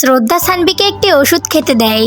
শ্রদ্ধা সানভিকে একটি ওষুধ খেতে দেয়।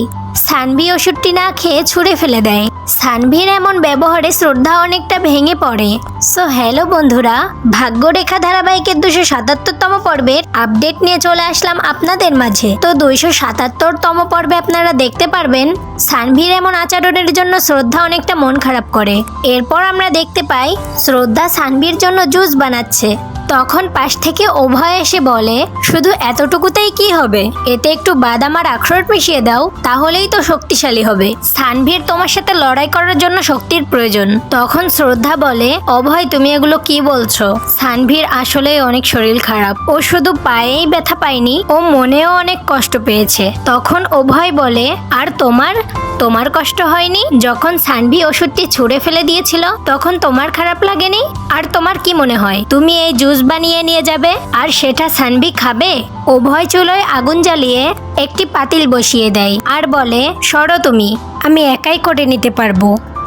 সানভি ওষুধটি না খেয়ে ছুঁড়ে ফেলে দেয়। সানভির এমন ব্যবহারে শ্রদ্ধা অনেকটা ভেঙে পড়ে। সো হ্যালো বন্ধুরা, ভাগ্যরেখা ধারাবাহিকের দুশো সাতাত্তরতম পর্বের আপডেট নিয়ে চলে আসলাম আপনাদের মাঝে। তো দুইশো সাতাত্তরতম পর্বে আপনারা দেখতে পারবেন, সানভির এমন আচরণের জন্য শ্রদ্ধা অনেকটা মন খারাপ করে। এরপর আমরা দেখতে পাই, শ্রদ্ধা সানভির জন্য জুস বানাচ্ছে। তখন পাশ থেকে অভয় এসে বলে, শুধু এতটুকুতেই কি হবে? এতে একটু বাদাম আর আখরোট মিশিয়ে দাও, তাহলেই তো শক্তিশালী হবে। সানভীর তোমার সাথে লড়াই করার জন্য শক্তির প্রয়োজন। তখন শ্রদ্ধা বলে, অভয়, তুমি এগুলো কি বলছো? সানভীর আসলেই অনেক শরীর খারাপ। ও শুধু পায়েই ব্যথা পায়নি, ও মনেও অনেক কষ্ট পেয়েছে। তখন অভয় বলে, আর তোমার? তোমার কষ্ট হয়নি? যখন সানভি ওষুধটি ছুঁড়ে ফেলে দিয়েছিল, তখন তোমার খারাপ লাগেনি? আর তোমার কি মনে হয়? তুমি এই জুস বানিয়ে নিয়ে যাবে? আর সেটা সানভি খাবে? উভয় চুলোয় আগুন জ্বালিয়ে একটি পাতিল বসিয়ে দেয় আর বলে, সরো তুমি, আমি একাই করে নিতে পারব।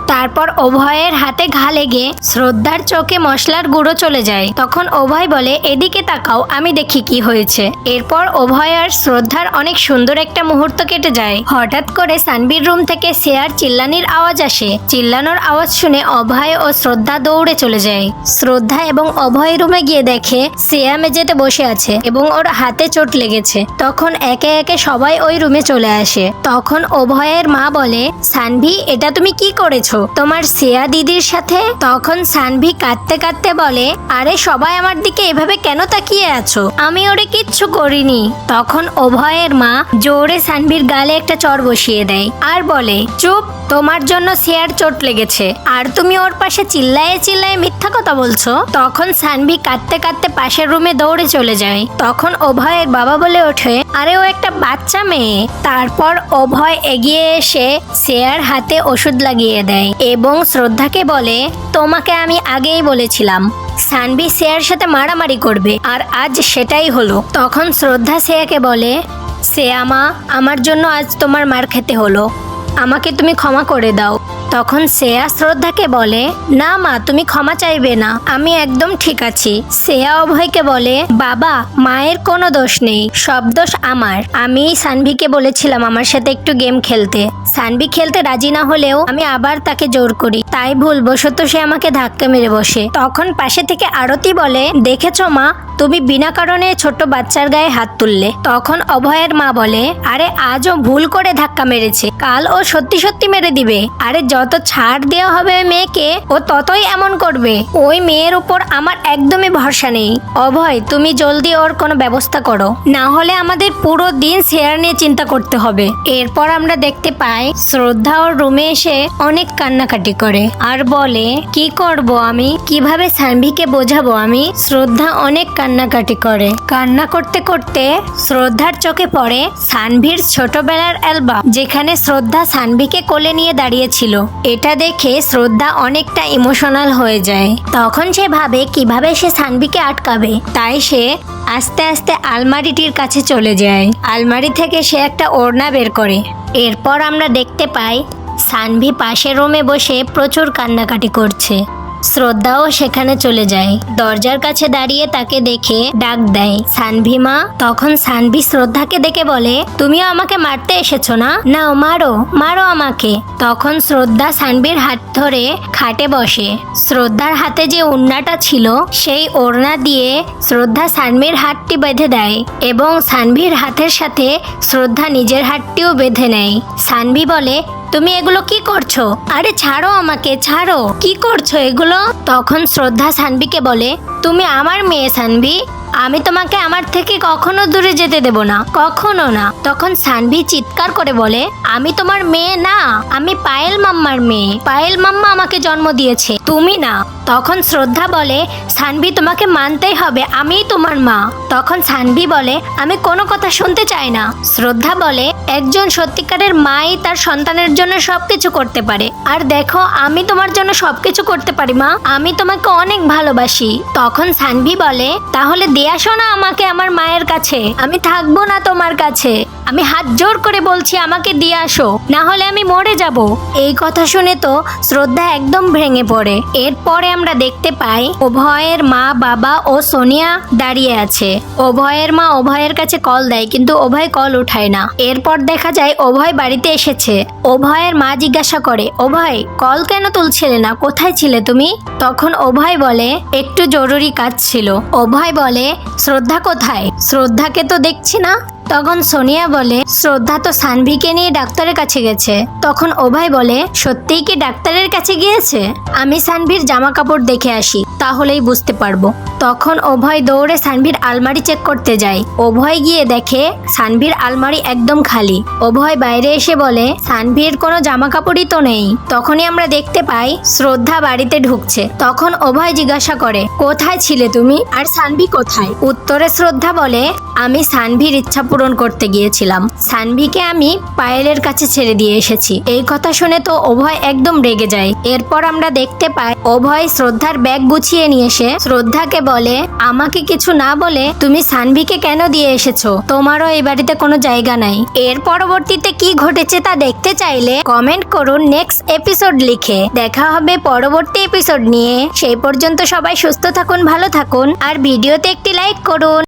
তারপর অভয়ের হাতে ঘা লেগে শ্রদ্ধার চোখে মশলার গুঁড়ো চলে যায়। তখন অভয় বলে, এদিকে তাকাও, আমি দেখি কি হয়েছে। এরপর অভয় আর শ্রদ্ধার অনেক সুন্দর একটা মুহূর্ত কেটে যায়। হঠাৎ করে সানবির রুম থেকে শেয়ার চিল্লানির আওয়াজ আসে। চিল্লানোর আওয়াজ শুনে অভয় ও শ্রদ্ধা দৌড়ে চলে যায়। শ্রদ্ধা এবং অভয় রুমে গিয়ে দেখে শ্রেয়া মেঝেতে বসে আছে এবং ওর হাতে চোট লেগেছে। তখন একে একে সবাই ওই রুমে চলে আসে। তখন অভয়ের মা বলে, সানভি, এটা তুমি কি করেছ? তোমার শ্রেয়া দিদির সাথে? তখন সানভি কাঁদতে কাঁদতে বলে, আরে সবাই আমার দিকে এভাবে কেন তাকিয়ে আছো? আমি ওরে কিচ্ছু করিনি। তখন অভয়ের মা জোরে সানভির গালে একটা চর বসিয়ে দেয় আর বলে, চুপ, তোমার জন্য শেয়ার চোট লেগেছে। আর তুমি ওর পাশে চিল্লায়ে চিল্লায়ে মিথ্যা কথা বলছো? তখন সানভি কাঁদতে কাঁদতে পাশের রুমে দৌড়ে চলে যায়। তখন অভয়ের বাবা বলে ওঠে, আরে ও একটা বাচ্চা মেয়ে। তারপর অভয় এগিয়ে এসে শেয়ার হাতে ওষুধ লাগিয়ে দেয়। এবং শ্রদ্ধাকে বলে, তোমাকে আমি আগেই বলেছিলাম সানভি শেয়ার সাথে মারামারি করবে, আর আজ সেটাই হলো। তখন শ্রদ্ধা শেয়াকে বলে শ্রেয়া মা, আমার জন্য আজ তোমার মার খেতে হলো। আমাকে তুমি ক্ষমা করে দাও। তখন শ্রেয়া শ্রদ্ধাকে বলে, না মা, তুমি ক্ষমা চাইবে না, আমি একদম ঠিক আছি। শ্রেয়া অভয়কে বলে, বাবা, মায়ের কোনো দোষ নেই, সব দোষ আমার। আমি সানভিকে বলেছিলাম আমার সাথে একটু গেম খেলতে। সানভি খেলতে রাজি না হলেও আমি আবার তাকে জোর করি। তাই ভুলবশত সে আমাকে ধাক্কা মেরে বসে। তখন পাশে থেকে আরতি বলে, দেখেছ মা, তুমি বিনা কারণে ছোট বাচ্চার গায়ে হাত তুললে। তখন অভয়ের মা বলে, আরে, আজও ভুল করে ধাক্কা মেরেছে। কাল ও সত্যি সত্যি মেরে দিবে। আরে, যত ছাড় দেওয়া হবে মেয়েকে, ও ততই এমন করবে। ওই মেয়ের উপর আমার একদমই ভরসা নেই। অভয়, তুমি জলদি ওর কোনো ব্যবস্থা করো। না হলে আমাদের পুরো দিন শেয়ার নিয়ে চিন্তা করতে হবে। এরপর আমরা দেখতে পাই, শ্রদ্ধা ওর রুমে এসে অনেক কান্নাকাটি করে। আর বলে, কি করব আমি? কীভাবে সানভিকে বোঝাবো আমি? শ্রদ্ধা অনেক কান্নাকাটি করে। কান্না করতে করতে শ্রদ্ধার চোখে পড়ে সানভির ছোটবেলার অ্যালবাম, যেখানে শ্রদ্ধা সানভিকে কোলে নিয়ে দাঁড়িয়েছিল। এটা দেখে শ্রদ্ধা অনেকটা ইমোশনাল হয়ে যায়। তখন সে ভাবে কীভাবে সে সানভিকে আটকাবে। তাই সে আস্তে আস্তে আলমারিটির কাছে চলে যায়। আলমারি থেকে সে একটা ওড়না বের করে। এরপর আমরা দেখতে পাই সানভি পাশের রুমে বসে প্রচুর কান্নাকাটি করছে। শ্রদ্ধাও সেখানে চলে যায়। দরজার কাছে দাঁড়িয়ে তাকে দেখে ডাক দেয়, সানভি মা। তখন সানভি শ্রদ্ধাকে দেখে বলে, তুমিও আমাকে মারতে এসেছ না? নাও, মারো মারো আমাকে। তখন শ্রদ্ধা সানভির হাত ধরে খাটে বসে। শ্রদ্ধার হাতে যে ওড়নাটা ছিল, সেই ওড়না দিয়ে শ্রদ্ধা সানভির হাতটি বেঁধে দেয় এবং সানভির হাতের সাথে শ্রদ্ধা নিজের হাতটিও বেঁধে নেয়। সানভি বলে তুমি এগুলো কি করছ? আরে ছাড়ো আমাকে, ছাড়ো। কি করছ এগুলো? তখন শ্রদ্ধা সানবিকে বলে, তুমি আমার মেয়ে সানভি আমি তোমাকে আমার থেকে কখনো দূরে যেতে দেব না, কখনো না। তখন সানভি চিৎকার করে বলে, আমি তোমার মেয়ে না, আমি পায়েল মাম্মার মেয়ে। পায়েল মাম্মা আমাকে জন্ম দিয়েছে, তুমি না। তখন শ্রদ্ধা বলে, সানভি, তোমাকে মানতেই হবে, আমিই তোমার মা। তখন সানভি বলে, আমি কোনো কথা শুনতে চাই না। শ্রদ্ধা বলে, একজন সত্যিকারের মাই তার সন্তানের জন্য সবকিছু করতে পারে। আর দেখো, আমি তোমার জন্য সবকিছু করতে পারি, মা। আমি তোমাকে অনেক ভালোবাসি। তখন সানভি বলে, তাহলে দিয়ে আসো না আমাকে আমার মায়ের কাছে। আমি থাকব না তোমার কাছে। আমি হাত জোর করে বলছি, আমাকে দিয়ে আসো, না হলে আমি মরে যাব। এই কথা শুনে তো শ্রদ্ধা একদম ভেঙে পড়ে। এরপরে আমরা দেখতে পাই, উভয়ের মা, বাবা ও সোনিয়া দাঁড়িয়ে আছে। অভয়ের মা অভয়ের কাছে কল দেয়, কিন্তু অভয় কল উঠায় না। এরপর দেখা যায়, উভয় বাড়িতে এসেছে। অভয়ের মা জিজ্ঞাসা করে অভয় কল কেন তুলছিলে না? কোথায় ছিলে তুমি? তখন অভয় বলে, একটু জরুরি কাজ ছিল। অভয় বলে শ্রদ্ধা কোথায়? শ্রদ্ধাকে তো দেখছি না। তখন সোনিয়া বলে, শ্রদ্ধা তো সানভিকে নিয়ে ডাক্তারের কাছে গেছে। তখন ওভাই বলে, সত্যিই কি ডাক্তারের কাছে গিয়েছে? আমি সানভির জামা কাপড় দেখে আসি, তাহলেই বুঝতে পারব। তখন ওভয় দৌড়ে সানভির আলমারি চেক করতে যায়। ওভয় গিয়ে দেখে, সানভির আলমারি একদম খালি। ওভয় বাইরে এসে বলে, সানভির কোনো জামা কাপড়ই তো নেই। তখনই আমরা দেখতে পাই, শ্রদ্ধা বাড়িতে ঢুকছে। তখন ওভয় জিজ্ঞাসা করে, কোথায় ছিলে তুমি? আর সানভি কোথায়? উত্তরে শ্রদ্ধা বলে, আমি সানভির ইচ্ছা পূরণ করতে গিয়েছিলাম। সানভিকে আমি পায়েলের কাছে ছেড়ে দিয়ে এসেছি। এই কথা শুনে তো অভয় একদম রেগে যায়। এরপর আমরা দেখতে পাই, অভয় শ্রদ্ধার ব্যাগ গুছিয়ে নিয়ে এসে শ্রদ্ধাকে বলে, আমাকে কিছু না বলে তুমি সানভিকে কেন দিয়ে এসেছ? তোমারও এই বাড়িতে কোনো জায়গা নাই। এর পরবর্তীতে কি ঘটেছে তা দেখতে চাইলে কমেন্ট করুন নেক্সট এপিসোড লিখে। দেখা হবে পরবর্তী এপিসোড নিয়ে। সেই পর্যন্ত সবাই সুস্থ থাকুন, ভালো থাকুন, আর ভিডিওতে একটি লাইক করুন।